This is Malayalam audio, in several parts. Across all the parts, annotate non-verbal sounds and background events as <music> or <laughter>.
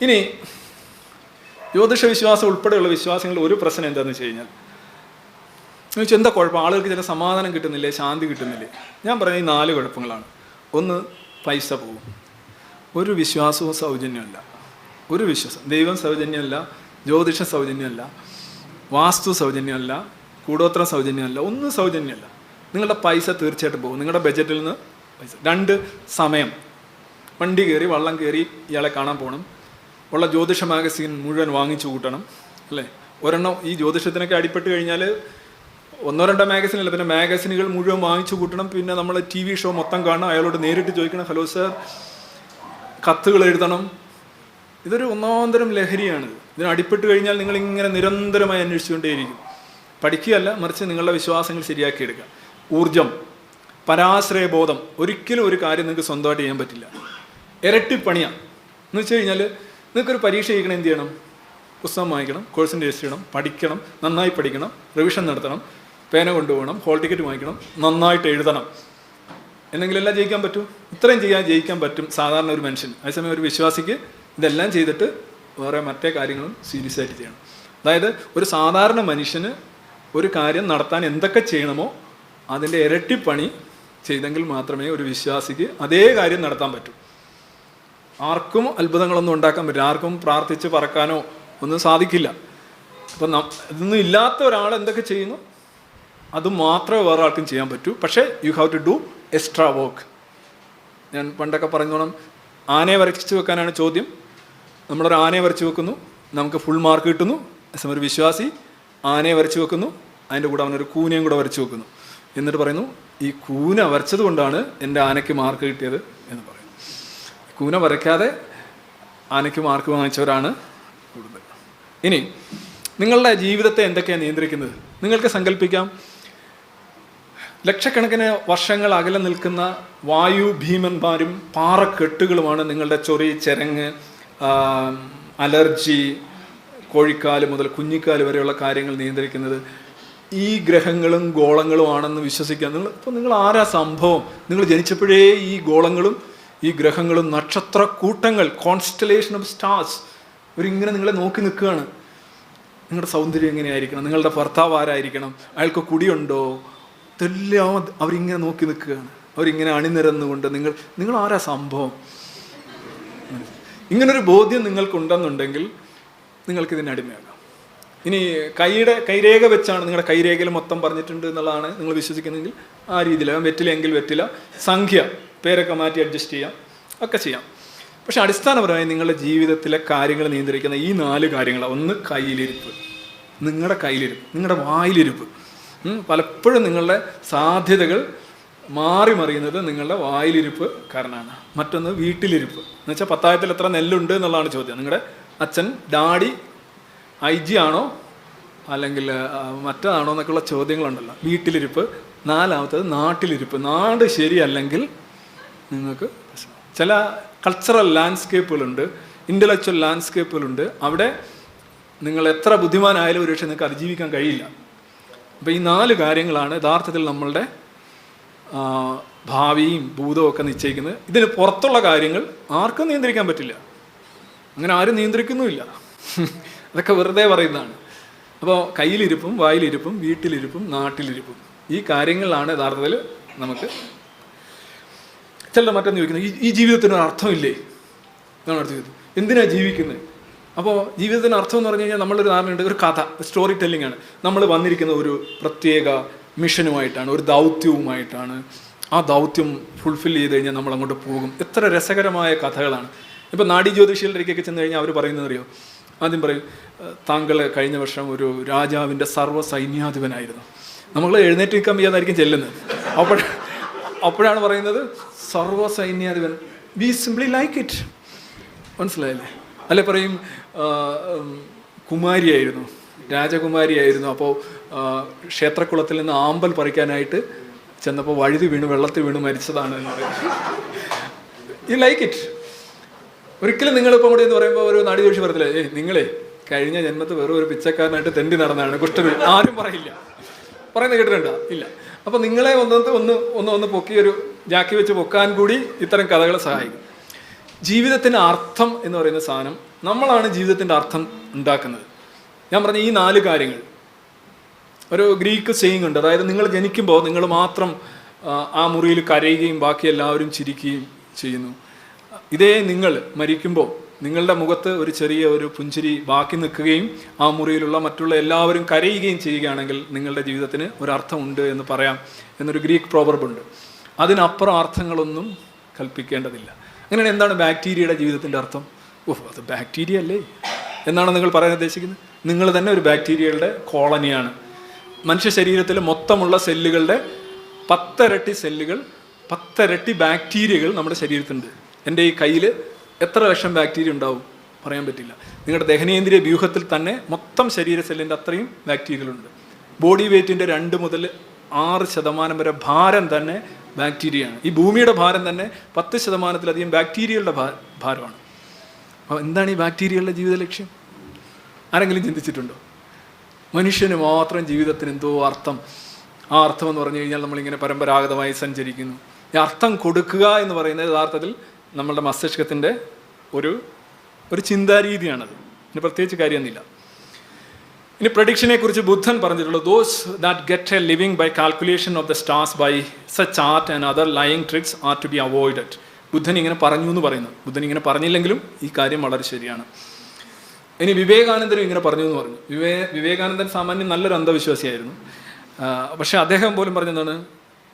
ഇനി ജ്യോതിഷ വിശ്വാസം ഉൾപ്പെടെയുള്ള വിശ്വാസങ്ങളിൽ ഒരു പ്രശ്നം എന്താണെന്ന് വെച്ച് കഴിഞ്ഞാൽ എന്ന് എന്താ കുഴപ്പം? ആളുകൾക്ക് ചില സമാധാനം കിട്ടുന്നില്ലേ? ശാന്തി കിട്ടുന്നില്ലേ? ഞാൻ പറഞ്ഞ ഈ നാല് കുഴപ്പങ്ങളാണ്. ഒന്ന് പൈസ പോകും. ഒരു വിശ്വാസവും സൗജന്യമല്ല. ഒരു വിശ്വാസം. ദൈവം സൗജന്യമല്ല ജ്യോതിഷ സൗജന്യമല്ല വാസ്തു സൗജന്യമല്ല കൂടോത്ര സൗജന്യമല്ല ഒന്നും സൗജന്യമല്ല. നിങ്ങളുടെ പൈസ തീർച്ചയായിട്ടും പോകും. നിങ്ങളുടെ ബജറ്റിൽ നിന്ന് പൈസ. രണ്ട് സമയം. വണ്ടി കയറി വള്ളം കയറി ഇയാളെ കാണാൻ പോകണം ഉള്ള ജ്യോതിഷ മാഗസീൻ മുഴുവൻ വാങ്ങിച്ചു കൂട്ടണം അല്ലേ? ഒരെണ്ണം ഈ ജ്യോതിഷത്തിനൊക്കെ അടിപ്പെട്ട് കഴിഞ്ഞാൽ ഒന്നോ രണ്ടോ മാഗസിൻ അല്ല പിന്നെ മാഗസിനുകൾ മുഴുവൻ വാങ്ങിച്ചു കൂട്ടണം. പിന്നെ നമ്മൾ ടി വി ഷോ മൊത്തം കാണണം. അയാളോട് നേരിട്ട് ചോദിക്കണം ഹലോ സർ കത്തുകൾ എഴുതണം. ഇതൊരു ഒന്നാന്തരം ലഹരിയാണ്. ഇതിന് അടിപ്പെട്ട് കഴിഞ്ഞാൽ നിങ്ങൾ ഇങ്ങനെ നിരന്തരമായി അന്വേഷിച്ചുകൊണ്ടേയിരിക്കും. പഠിക്കുകയല്ല മറിച്ച് നിങ്ങളുടെ വിശ്വാസങ്ങൾ ശരിയാക്കിയെടുക്കുക. ഊർജം പരാശ്രയബോധം ഒരിക്കലും ഒരു കാര്യം നിങ്ങൾക്ക് സ്വന്തമായിട്ട് ചെയ്യാൻ പറ്റില്ല. ഇരട്ടിപ്പണിയാണ് എന്ന് വെച്ച് കഴിഞ്ഞാൽ നിങ്ങൾക്കൊരു പരീക്ഷ ചെയ്യണം എന്ത് ചെയ്യണം? പുസ്തകം വാങ്ങിക്കണം കോഴ്സിന്റെ രജിസ്റ്റർ ചെയ്യണം പഠിക്കണം നന്നായി പഠിക്കണം റിവിഷൻ നടത്തണം പേന കൊണ്ടുപോകണം ഹോൾ ടിക്കറ്റ് വാങ്ങിക്കണം നന്നായിട്ട് എഴുതണം. എന്നെങ്കിലെല്ലാം ജയിക്കാൻ പറ്റൂ? ഇത്രയും ചെയ്യാൻ ജയിക്കാൻ പറ്റും സാധാരണ ഒരു മനുഷ്യൻ. അതേസമയം ഒരു വിശ്വാസിക്ക് ഇതെല്ലാം ചെയ്തിട്ട് വേറെ മറ്റേ കാര്യങ്ങളും സീരിയസ് ആയിട്ട് ചെയ്യണം. അതായത് ഒരു സാധാരണ മനുഷ്യന് ഒരു കാര്യം നടത്താൻ എന്തൊക്കെ ചെയ്യണമോ അതിന്റെ ഇരട്ടിപ്പണി ചെയ്തെങ്കിൽ മാത്രമേ ഒരു വിശ്വാസിക്ക് അതേ കാര്യം നടത്താൻ പറ്റൂ. ആർക്കും അത്ഭുതങ്ങളൊന്നും ഉണ്ടാക്കാൻ പറ്റില്ല. ആർക്കും പ്രാർത്ഥിച്ച് പറക്കാനോ ഒന്നും സാധിക്കില്ല. അപ്പം ഇതൊന്നും ഇല്ലാത്ത ഒരാൾ എന്തൊക്കെ ചെയ്യുന്നു? അത് മാത്രമേ വേറെ ആൾക്കും ചെയ്യാൻ പറ്റൂ. പക്ഷേ you have to do extra work ഞാൻ പണ്ടൊക്കെ പറഞ്ഞോണം ആനയെ വരച്ചു വെക്കാനാണ് ചോദ്യം. നമ്മളൊരു ആനയെ വരച്ചു വെക്കുന്നു നമുക്ക് ഫുൾ മാർക്ക് കിട്ടുന്നു. ഒരു വിശ്വാസി ആനയെ വരച്ചു വെക്കുന്നു അതിന്റെ കൂടെ അവനൊരു കൂനയും കൂടെ വരച്ചു വെക്കുന്നു. എന്നിട്ട് പറയുന്നു ഈ കൂന വരച്ചത് കൊണ്ടാണ് എന്റെ ആനയ്ക്ക് മാർക്ക് കിട്ടിയത് എന്ന് പറയുന്നു കൂന വരയ്ക്കാതെ ആനയ്ക്ക് മാർക്ക് വാങ്ങിച്ചവരാണ് കൂടുതൽ. ഇനി നിങ്ങളുടെ ജീവിതത്തെ എന്തൊക്കെയാണ് നിയന്ത്രിക്കുന്നത്? നിങ്ങൾക്ക് സങ്കല്പിക്കാം. ലക്ഷക്കണക്കിന് വർഷങ്ങൾ അകലെ നിൽക്കുന്ന വായു ഭീമന്മാരും പാറക്കെട്ടുകളുമാണ് നിങ്ങളുടെ ചൊറി ചെരങ്ങ് അലർജി കോഴിക്കാൽ മുതൽ കുഞ്ഞിക്കാൽ വരെയുള്ള കാര്യങ്ങൾ നിയന്ത്രിക്കുന്നത്. ഈ ഗ്രഹങ്ങളും ഗോളങ്ങളുമാണെന്ന് വിശ്വസിക്കുക നിങ്ങൾ ഇപ്പോൾ നിങ്ങൾ ആരാ സംഭവം? നിങ്ങൾ ജനിച്ചപ്പോഴേ ഈ ഗോളങ്ങളും ഈ ഗ്രഹങ്ങളും നക്ഷത്ര കൂട്ടങ്ങൾ കോൺസ്റ്റലേഷൻ ഓഫ് സ്റ്റാർസ് ഇവരിങ്ങനെ നിങ്ങളെ നോക്കി നിൽക്കുകയാണ്. നിങ്ങളുടെ സൗന്ദര്യം എങ്ങനെയായിരിക്കണം? നിങ്ങളുടെ ഭർത്താവ് ആരായിരിക്കണം? അയാൾക്ക് കുടിയുണ്ടോ? ഇതെല്ലാം അവരിങ്ങനെ നോക്കി നിൽക്കുകയാണ്. അവരിങ്ങനെ അണിനിരന്നുകൊണ്ട് നിങ്ങൾ നിങ്ങൾ ആരാ സംഭവം? ഇങ്ങനൊരു ബോധ്യം നിങ്ങൾക്കുണ്ടെന്നുണ്ടെങ്കിൽ നിങ്ങൾക്ക് ഇതിന് അടിമയാകാം. ഇനി കൈയുടെ കൈരേഖ വെച്ചാണ് നിങ്ങളുടെ കൈരേഖയിൽ മൊത്തം പറഞ്ഞിട്ടുണ്ട് എന്നുള്ളതാണ് നിങ്ങൾ വിശ്വസിക്കുന്നതെങ്കിൽ ആ രീതിയിലാകാം വെറ്റിലെങ്കിൽ വെറ്റില്ല സംഖ്യ. പേരൊക്കെ മാറ്റി അഡ്ജസ്റ്റ് ചെയ്യാം. ഒക്കെ ചെയ്യാം. പക്ഷെ അടിസ്ഥാനപരമായി നിങ്ങളുടെ ജീവിതത്തിലെ കാര്യങ്ങൾ നിയന്ത്രിക്കുന്ന ഈ നാല് കാര്യങ്ങൾ ഒന്ന് കയ്യിലിരിപ്പ്. നിങ്ങളുടെ കയ്യിലിരിപ്പ്. നിങ്ങളുടെ വായിലിരിപ്പ്. പലപ്പോഴും നിങ്ങളുടെ സാധ്യതകൾ മാറി മറിയുന്നത് നിങ്ങളുടെ വായിലിരിപ്പ് കാരണമാണ് മറ്റൊന്ന് വീട്ടിലിരിപ്പ്. എന്നുവെച്ചാൽ പത്തായത്തിൽ എത്ര നെല്ലുണ്ട് എന്നുള്ളതാണ് ചോദ്യം. നിങ്ങളുടെ അച്ഛൻ ഡാഡി ഐ ജി ആണോ? അല്ലെങ്കിൽ മറ്റേതാണോ എന്നൊക്കെയുള്ള ചോദ്യങ്ങളുണ്ടല്ലോ. വീട്ടിലിരിപ്പ്. നാലാമത്തത് നാട്ടിലിരിപ്പ്. നാട് ശരിയല്ലെങ്കിൽ നിങ്ങൾക്ക് ചില കൾച്ചറൽ ലാൻഡ്സ്കേപ്പുകളുണ്ട് ഇന്റലക്ച്വൽ ലാൻഡ്സ്കേപ്പുകളുണ്ട് അവിടെ നിങ്ങൾ എത്ര ബുദ്ധിമാനായാലും ഒരു പക്ഷേ നിങ്ങൾക്ക് അതിജീവിക്കാൻ കഴിയില്ല. അപ്പോൾ ഈ നാല് കാര്യങ്ങളാണ് യഥാർത്ഥത്തിൽ നമ്മളുടെ ഭാവിയും ഭൂതവും ഒക്കെ നിശ്ചയിക്കുന്നത്. ഇതിന് പുറത്തുള്ള കാര്യങ്ങൾ ആർക്കും നിയന്ത്രിക്കാൻ പറ്റില്ല. അങ്ങനെ ആരും നിയന്ത്രിക്കുന്നുമില്ല. <laughs> അതൊക്കെ വെറുതെ പറയുന്നതാണ്. അപ്പോൾ കയ്യിലിരിപ്പും വായിലിരിപ്പും വീട്ടിലിരിപ്പും നാട്ടിലിരിപ്പും ഈ കാര്യങ്ങളാണ് യഥാർത്ഥത്തിൽ നമുക്ക് ചിലർ മറ്റൊന്ന് ചോദിക്കുന്നത് ഈ ഈ ജീവിതത്തിന് അർത്ഥമില്ലേ? എന്നാണ് അടുത്ത് ചോദിച്ചത് എന്തിനാണ് ജീവിക്കുന്നത് അപ്പോൾ ജീവിതത്തിന് അർത്ഥം എന്ന് പറഞ്ഞു കഴിഞ്ഞാൽ നമ്മളൊരു ധാരണയുണ്ട് ഒരു കഥ സ്റ്റോറി ടെല്ലിംഗ് ആണ്. നമ്മൾ വന്നിരിക്കുന്ന ഒരു പ്രത്യേക മിഷനുമായിട്ടാണ് ഒരു ദൗത്യവുമായിട്ടാണ്. ആ ദൗത്യം ഫുൾഫിൽ ചെയ്ത് കഴിഞ്ഞാൽ നമ്മൾ അങ്ങോട്ട് പോകും. എത്ര രസകരമായ കഥകളാണ്. ഇപ്പോൾ നാടി ജ്യോതിഷികളുടെയൊക്കെ ചെന്ന് കഴിഞ്ഞാൽ അവർ പറയുന്നത് അറിയോ? ആദ്യം പറയും "ഏഹ്, താങ്കൾ കഴിഞ്ഞ വർഷം ഒരു രാജാവിന്റെ സർവ സൈന്യാധിപനായിരുന്നു. നമ്മൾ എഴുന്നേറ്റ് നിൽക്കാൻ വയ്യാതായിരിക്കും ചെല്ലുന്നത്. അപ്പോൾ അപ്പോഴാണ് പറയുന്നത് സർവ സൈന്യാധിപൻ. വി സിംപ്ലി ലൈക്ക് ഇറ്റ് മനസ്സിലായില്ലേ? അല്ലെ പറയും കുമാരിയായിരുന്നു രാജകുമാരിയായിരുന്നു. അപ്പോൾ ക്ഷേത്രക്കുളത്തിൽ നിന്ന് ആമ്പൽ പറിക്കാനായിട്ട് ചെന്നപ്പോൾ വഴുതി വീണ് വെള്ളത്തിൽ വീണ് മരിച്ചതാണ് എന്ന് പറയും. യു ലൈക്ക് ഇറ്റ് ഒരിക്കലും നിങ്ങളിപ്പോൾ കൂടി എന്ന് പറയുമ്പോൾ ഒരു നാടി ജോഷി പറയത്തില്ലേ ഏയ് നിങ്ങളെ കഴിഞ്ഞ ജന്മത്ത് വെറും ഒരു പിച്ചക്കാരനായിട്ട് തെണ്ടി നടന്നതാണ്. കുഷ്ഠവി ആരും പറയില്ല. പറയുന്നത് കേട്ടിട്ടുണ്ടോ? ഇല്ല. അപ്പോൾ നിങ്ങളെ ഒന്ന് ഒന്ന് ഒന്ന് ഒന്ന് പൊക്കി ഒരു ജാക്കി വെച്ച് പൊക്കാൻ കൂടി ഇത്തരം കഥകൾ സഹായിക്കും. ജീവിതത്തിന്റെ അർത്ഥം എന്ന് പറയുന്ന സാധനം നമ്മളാണ് ജീവിതത്തിന്റെ അർത്ഥം ഉണ്ടാക്കുന്നത്. ഞാൻ പറഞ്ഞ ഈ നാല് കാര്യങ്ങൾ. ഒരു ഗ്രീക്ക് സെയിങ് ഉണ്ട്. അതായത് നിങ്ങൾ ജനിക്കുമ്പോൾ നിങ്ങൾ മാത്രം ആ മുറിയിൽ കരയുകയും ബാക്കി എല്ലാവരും ചിരിക്കുകയും ചെയ്യുന്നു. ഇതേ നിങ്ങൾ മരിക്കുമ്പോൾ നിങ്ങളുടെ മുഖത്ത് ഒരു ചെറിയ ഒരു പുഞ്ചിരി ബാക്കി നിൽക്കുകയും ആ മുറിയിലുള്ള മറ്റുള്ള എല്ലാവരും കരയുകയും ചെയ്യുകയാണെങ്കിൽ നിങ്ങളുടെ ജീവിതത്തിന് ഒരു അർത്ഥമുണ്ട് എന്ന് പറയാം എന്നൊരു ഗ്രീക്ക് പ്രോവർബുണ്ട് അതിനപ്പുറം അർത്ഥങ്ങളൊന്നും കൽപ്പിക്കേണ്ടതില്ല. അങ്ങനെയാണ് എന്താണ് ബാക്ടീരിയയുടെ ജീവിതത്തിന്റെ അർത്ഥം? ഓഹ് അത് ബാക്ടീരിയ അല്ലേ? എന്നാണ് നിങ്ങൾ പറയാൻ ഉദ്ദേശിക്കുന്നത്? നിങ്ങൾ തന്നെ ഒരു ബാക്ടീരിയകളുടെ കോളനിയാണ്. മനുഷ്യ ശരീരത്തിൽ മൊത്തമുള്ള സെല്ലുകളുടെ പത്തരട്ടി സെല്ലുകൾ പത്തരട്ടി ബാക്ടീരിയകൾ നമ്മുടെ ശരീരത്തിലുണ്ട് എന്റെ ഈ കയ്യിൽ എത്ര ലക്ഷം ബാക്ടീരിയ ഉണ്ടാവും പറയാൻ പറ്റില്ല. നിങ്ങളുടെ ദഹനേന്ദ്രിയ വ്യൂഹത്തിൽ തന്നെ മൊത്തം ശരീര സെല്ലിന്റെ അത്രയും ബാക്ടീരിയകളുണ്ട് ബോഡി വെയ്റ്റിന്റെ രണ്ട് മുതൽ ആറ് ശതമാനം വരെ ഭാരം തന്നെ ബാക്ടീരിയയാണ് ഈ ഭൂമിയുടെ ഭാരം തന്നെ പത്ത് ശതമാനത്തിലധികം ബാക്ടീരിയകളുടെ ഭാരമാണ്. അപ്പോൾ എന്താണ് ഈ ബാക്ടീരിയകളുടെ ജീവിത ലക്ഷ്യം? ആരെങ്കിലും ചിന്തിച്ചിട്ടുണ്ടോ? മനുഷ്യന് മാത്രം ജീവിതത്തിന് എന്തോ അർത്ഥം. ആ അർത്ഥം എന്ന് പറഞ്ഞു കഴിഞ്ഞാൽ നമ്മളിങ്ങനെ പരമ്പരാഗതമായി സഞ്ചരിക്കുന്നു. ഈ അർത്ഥം കൊടുക്കുക എന്ന് പറയുന്നത് യഥാർത്ഥത്തിൽ നമ്മളുടെ മസ്തിഷ്കത്തിന്റെ ഒരു ഒരു ചിന്താരീതിയാണത്. ഇനി പ്രത്യേകിച്ച് കാര്യമൊന്നുമില്ല. ഇനി പ്രഡിക്ഷനെ കുറിച്ച് ബുദ്ധൻ പറഞ്ഞിട്ടുള്ളത് those that get a living by calculation of the stars by such art and other lying tricks are to be avoided ബുദ്ധൻ ഇങ്ങനെ പറഞ്ഞു എന്ന് പറയുന്നു. ബുദ്ധൻ ഇങ്ങനെ പറഞ്ഞില്ലെങ്കിലും ഈ കാര്യം വളരെ ശരിയാണ്. ഇനി വിവേകാനന്ദനും ഇങ്ങനെ പറഞ്ഞു എന്ന് പറഞ്ഞു. വിവേ വിവേകാനന്ദൻ സാമാന്യം നല്ലൊരു അന്ധവിശ്വാസിയായിരുന്നു. പക്ഷെ അദ്ദേഹം പോലും പറഞ്ഞതാണ്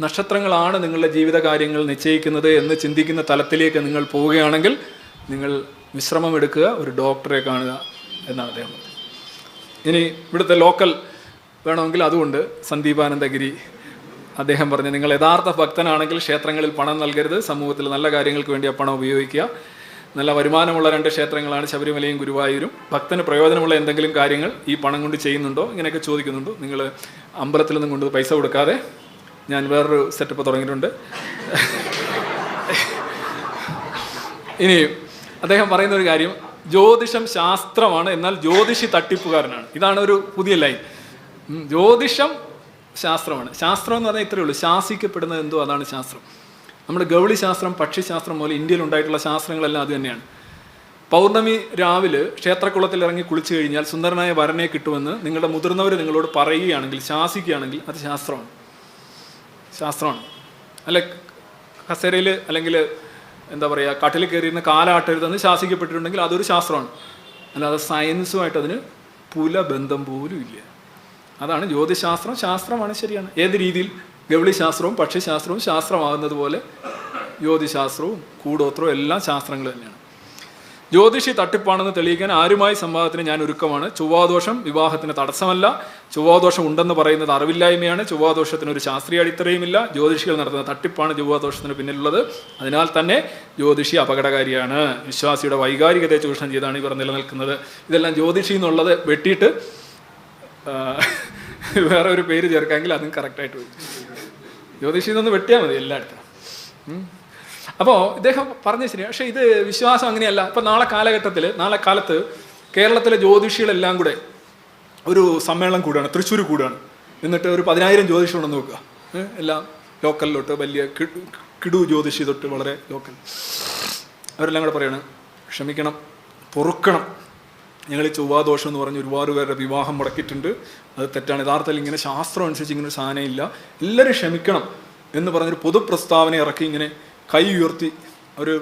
നക്ഷത്രങ്ങളാണ് നിങ്ങളുടെ ജീവിത കാര്യങ്ങൾ നിശ്ചയിക്കുന്നത് എന്ന് ചിന്തിക്കുന്ന തലത്തിലേക്ക് നിങ്ങൾ പോവുകയാണെങ്കിൽ നിങ്ങൾ വിശ്രമം എടുക്കുക ഒരു ഡോക്ടറെ കാണുക എന്നാണ് അദ്ദേഹം ഇനി ഇവിടുത്തെ ലോക്കൽ വേണമെങ്കിൽ അതുകൊണ്ട് സന്ദീപാനന്ദഗിരി അദ്ദേഹം പറഞ്ഞു നിങ്ങൾ യഥാർത്ഥ ഭക്തനാണെങ്കിൽ ക്ഷേത്രങ്ങളിൽ പണം നൽകരുത് സമൂഹത്തിൽ നല്ല കാര്യങ്ങൾക്ക് വേണ്ടി ആ പണം ഉപയോഗിക്കുക. നല്ല വരുമാനമുള്ള രണ്ട് ക്ഷേത്രങ്ങളാണ് ശബരിമലയും ഗുരുവായൂരും. ഭക്തന് പ്രയോജനമുള്ള എന്തെങ്കിലും കാര്യങ്ങൾ ഈ പണം കൊണ്ട് ചെയ്യുന്നുണ്ടോ? ഇങ്ങനെയൊക്കെ ചോദിക്കുന്നുണ്ടോ. നിങ്ങൾ അമ്പലത്തിൽ നിന്നും കൊണ്ട് പൈസ കൊടുക്കാതെ ഞാൻ വേറൊരു സെറ്റപ്പ് തുടങ്ങിയിട്ടുണ്ട്. ഇനി അദ്ദേഹം പറയുന്ന ഒരു കാര്യം ജ്യോതിഷം ശാസ്ത്രമാണ് എന്നാൽ ജ്യോതിഷി തട്ടിപ്പുകാരനാണ്. ഇതാണ് ഒരു പുതിയ ലൈൻ ജ്യോതിഷം ശാസ്ത്രമാണ്. ശാസ്ത്രം എന്ന് പറഞ്ഞാൽ ഇത്രയേ ഉള്ളൂ. ശാസിക്കപ്പെടുന്നത് എന്തോ അതാണ് ശാസ്ത്രം. നമ്മുടെ ഗൗളി ശാസ്ത്രം പക്ഷിശാസ്ത്രം പോലെ ഇന്ത്യയിൽ ഉണ്ടായിട്ടുള്ള ശാസ്ത്രങ്ങളെല്ലാം അത് തന്നെയാണ്. പൗർണമി രാവിലെ ക്ഷേത്രക്കുളത്തിൽ ഇറങ്ങി കുളിച്ചു കഴിഞ്ഞാൽ സുന്ദരനായ വരനെ കിട്ടുമെന്ന് നിങ്ങളുടെ മുതിർന്നവർ നിങ്ങളോട് പറയുകയാണെങ്കിൽ ശാസിക്കുകയാണെങ്കിൽ അത് ശാസ്ത്രമാണ്. ശാസ്ത്രമാണ് അല്ല കസേരയിൽ അല്ലെങ്കിൽ എന്താ പറയുക കട്ടിൽ കയറിയിരുന്ന കാലാട്ടരുതെന്ന് ശാസിക്കപ്പെട്ടിട്ടുണ്ടെങ്കിൽ അതൊരു ശാസ്ത്രമാണ് അല്ലാതെ സയൻസുമായിട്ട് അതിന് പുലബന്ധം പോലും ഇല്ല. അതാണ് ജ്യോതിശാസ്ത്രം. ശാസ്ത്രമാണ് ശരിയാണ്. ഏത് രീതിയിൽ? ഗൗളിശാസ്ത്രവും പക്ഷിശാസ്ത്രവും ശാസ്ത്രമാകുന്നത് പോലെ ജ്യോതിശാസ്ത്രവും കൂടോത്രവും എല്ലാം ശാസ്ത്രങ്ങൾ തന്നെയാണ്. ജ്യോതിഷി തട്ടിപ്പാണെന്ന് തെളിയിക്കാൻ ആരുമായി സംവാദത്തിന് ഞാൻ ഒരുക്കമാണ്. ചൊവ്വാദോഷം വിവാഹത്തിന് തടസ്സമല്ല. ചൊവ്വാദോഷം ഉണ്ടെന്ന് പറയുന്നത് അറിവില്ലായ്മയാണ്. ചൊവ്വാദോഷത്തിന് ഒരു ശാസ്ത്രീയ അടിത്തറയുമില്ല. ജ്യോതിഷികൾ നടത്തുന്ന തട്ടിപ്പാണ് ചൊവ്വാദോഷത്തിന് പിന്നിലുള്ളത്. അതിനാൽ തന്നെ ജ്യോതിഷി അപകടകാരിയാണ്. വിശ്വാസിയുടെ വൈകാരികതയെ ചൂഷണം ചെയ്താണ് ഇവർ നിലനിൽക്കുന്നത്. ഇതെല്ലാം ജ്യോതിഷി എന്നുള്ളത് വെട്ടിയിട്ട് വേറെ ഒരു പേര് ചേർക്കാമെങ്കിൽ അതും കറക്റ്റായിട്ട് വരും. ജ്യോതിഷി എന്നൊന്ന് വെട്ടിയാൽ മതി എല്ലായിടത്തും. അപ്പോൾ ഇദ്ദേഹം പറഞ്ഞ ശരി പക്ഷേ ഇത് വിശ്വാസം അങ്ങനെയല്ല. ഇപ്പം നാളെ കാലഘട്ടത്തിൽ നാളെ കാലത്ത് കേരളത്തിലെ ജ്യോതിഷികളെല്ലാം കൂടെ ഒരു സമ്മേളനം കൂടുകയാണ് തൃശ്ശൂർ കൂടുകയാണ് എന്നിട്ട് ഒരു പതിനായിരം ജ്യോതിഷികളുണ്ടെന്ന് നോക്കുക. ഏ, എല്ലാം ലോക്കലിലോട്ട് വലിയ കിടു ജ്യോതിഷി തൊട്ട് വളരെ ലോക്കൽ. അവരെല്ലാം കൂടെ പറയാണ് ക്ഷമിക്കണം പൊറുക്കണം. ഞങ്ങൾ ഈ ചൊവ്വാദോഷം എന്ന് പറഞ്ഞ് ഒരുപാട് പേരുടെ വിവാഹം മുടക്കിയിട്ടുണ്ട്. അത് തെറ്റാണ്. യഥാർത്ഥത്തിൽ ഇങ്ങനെ ശാസ്ത്രം അനുസരിച്ച് ഇങ്ങനെ സാധനമില്ല. എല്ലാവരും ക്ഷമിക്കണം എന്ന് പറഞ്ഞൊരു പൊതു പ്രസ്താവന ഇറക്കി ഇങ്ങനെ കൈ ഉയർത്തി ഒരു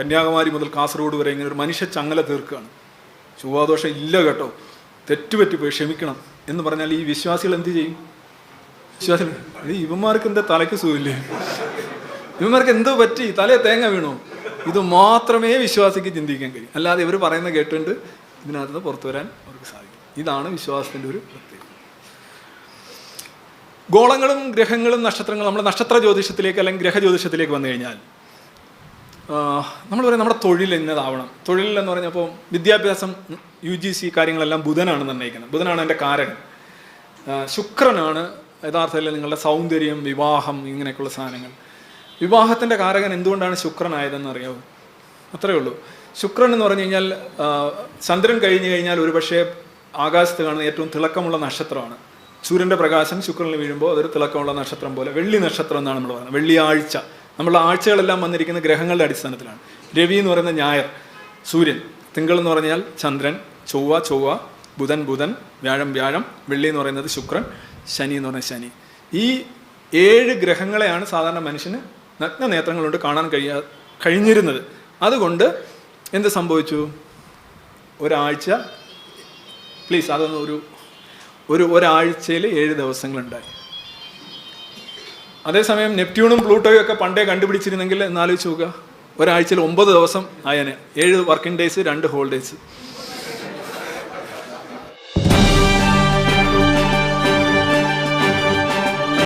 കന്യാകുമാരി മുതൽ കാസർഗോഡ് വരെ ഇങ്ങനെ ഒരു മനുഷ്യ ചങ്ങല തീർക്കുകയാണ്. ചൊവ്വാദോഷം ഇല്ല കേട്ടോ. തെറ്റുപറ്റിപ്പോയി ക്ഷമിക്കണം എന്ന് പറഞ്ഞാൽ ഈ വിശ്വാസികൾ എന്ത് ചെയ്യും? വിശ്വാസികൾ "ഇത് ഇവന്മാർക്ക് എന്താ തലയ്ക്ക് സുഖമില്ലേ? ഇവന്മാർക്ക് എന്തോ പറ്റി? തലയെ തേങ്ങ വീണോ? ഇത് മാത്രമേ വിശ്വാസിക്ക് ചിന്തിക്കാൻ കഴിയും. അല്ലാതെ ഇവർ പറയുന്ന കേട്ടുകൊണ്ട് ഇതിനകത്ത് പുറത്തു വരാൻ അവർക്ക് സാധിക്കും. ഇതാണ് വിശ്വാസത്തിന്റെ ഒരു പ്രത്യേകത. ഗോളങ്ങളും ഗ്രഹങ്ങളും നക്ഷത്രങ്ങളും നമ്മുടെ നക്ഷത്ര ജ്യോതിഷത്തിലേക്ക് അല്ലെങ്കിൽ ഗ്രഹ ജ്യോതിഷത്തിലേക്ക് വന്നു കഴിഞ്ഞാൽ നമ്മൾ പറയും നമ്മുടെ തൊഴിൽ എന്നതാവണം. തൊഴിൽ എന്ന് പറഞ്ഞപ്പോൾ വിദ്യാഭ്യാസം യു ജി സി കാര്യങ്ങളെല്ലാം ബുധനാണ് നിർണയിക്കുന്നത്. ബുധനാണ് എന്റെ കാരകൻ. ശുക്രനാണ് യഥാർത്ഥത്തിൽ നിങ്ങളുടെ സൗന്ദര്യം വിവാഹം ഇങ്ങനെയൊക്കെയുള്ള സാധനങ്ങൾ. വിവാഹത്തിന്റെ കാരകൻ എന്തുകൊണ്ടാണ് ശുക്രനായതെന്ന് അറിയാവൂ? അത്രയേ ഉള്ളൂ. ശുക്രൻ എന്ന് പറഞ്ഞു കഴിഞ്ഞാൽ ചന്ദ്രൻ കഴിഞ്ഞു കഴിഞ്ഞാൽ ഒരുപക്ഷെ ആകാശത്ത് കാണുന്ന ഏറ്റവും തിളക്കമുള്ള നക്ഷത്രമാണ്. സൂര്യന്റെ പ്രകാശം ശുക്രനിൽ വീഴുമ്പോൾ അതൊരു തിളക്കമുള്ള നക്ഷത്രം പോലെ വെള്ളി നക്ഷത്രം എന്നാണ് നമ്മൾ പറയുന്നത്. വെള്ളിയാഴ്ച. നമ്മളുടെ ആഴ്ചകളെല്ലാം വന്നിരിക്കുന്ന ഗ്രഹങ്ങളുടെ അടിസ്ഥാനത്തിലാണ്. രവി എന്ന് പറയുന്ന ഞായർ സൂര്യൻ. തിങ്കൾ എന്ന് പറഞ്ഞാൽ ചന്ദ്രൻ ചൊവ്വ ചൊവ്വ ബുധൻ ബുധൻ വ്യാഴം വ്യാഴം. വെള്ളി എന്ന് പറയുന്നത് ശുക്രൻ ശനി എന്ന് പറയുന്നത് ശനി. ഈ ഏഴ് ഗ്രഹങ്ങളെയാണ് സാധാരണ മനുഷ്യന് നഗ്ന നേത്രങ്ങൾ കൊണ്ട് കാണാൻ കഴിയാ കഴിഞ്ഞിരുന്നത്. അതുകൊണ്ട് എന്ത് സംഭവിച്ചു? ഒരാഴ്ച പ്ലീസ് അതൊന്ന് ഒരു ഒരു ഒരാഴ്ചയിൽ ഏഴ് ദിവസങ്ങളുണ്ടായി. അതേസമയം നെപ്റ്റ്യൂണും പ്ലൂട്ടോയും ഒക്കെ പണ്ടേ കണ്ടുപിടിച്ചിരുന്നെങ്കിൽ എന്നാലോചിച്ച് നോക്കുക. ഒരാഴ്ചയിൽ ഒമ്പത് ദിവസം ആയനെ. ഏഴ് വർക്കിംഗ് ഡേയ്സ് രണ്ട് ഹോളിഡേയ്സ്